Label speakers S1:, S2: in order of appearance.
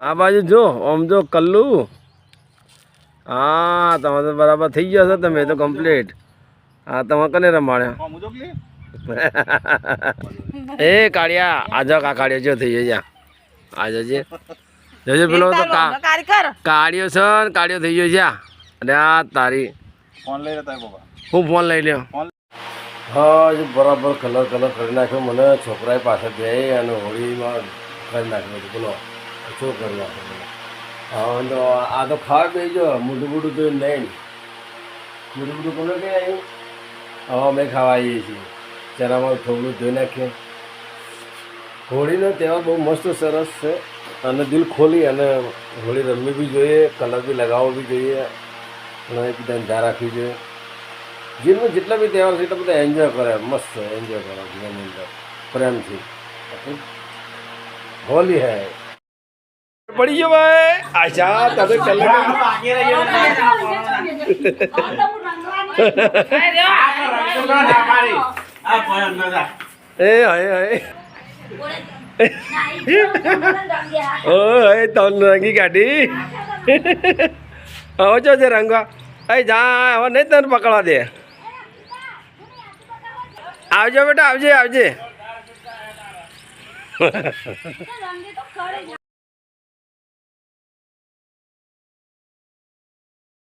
S1: આ બાજુ જો આમ જો કલ્લુ. હા તમે તો બરાબર થઈ ગયા છો તમે તો કમ્પ્લીટ હા તમે કને રમાડ્યા? એ કાળિયા આજો કા કાળિયો જો થઈ ગયો આજો જે જોજે પેલો તો કાળિયો છે ને કાળિયો થઈ ગયો છે. અને આ તારી.
S2: ફોન લઈ લેતા બાબા.
S1: હું ફોન લઈ લ્યો. હા બરાબર કલર કલર કરી નાખ્યો. મને છોકરાએ પાછળ બે અને હોળીમાં કરી નાખ્યો. બોલો. શું કરવા નાખ્યો હા તો આ તો ખાવા બે જો મોટું મોટું તો નહીં મોટું મોટું કોને કે આવ્યું હા અમે ખાવા આવીએ છીએ. ચરામાં થોડું ધોઈ નાખીએ. હોળીનો તહેવાર બહુ મસ્ત સરસ છે. અને દિલ ખોલી અને હોળી રમવી બી જોઈએ કલર બી લગાવવો બી જોઈએ. અને ધ્યાન રાખવી જોઈએ. જીવનમાં જેટલા બી તહેવાર છે એટલા બધા એન્જોય કરે મસ્ત એન્જોય કરે જીવનની અંદર પ્રેમથી. હોલી હે. પડી ગયો ભાઈ આશા તમે કલર એ હય હય ઓય તન રંગી કાઢી હવે જો છે રંગવા એ જા હવે નહીં તને પકડવા દે આવજો બેટા આવજે આવજે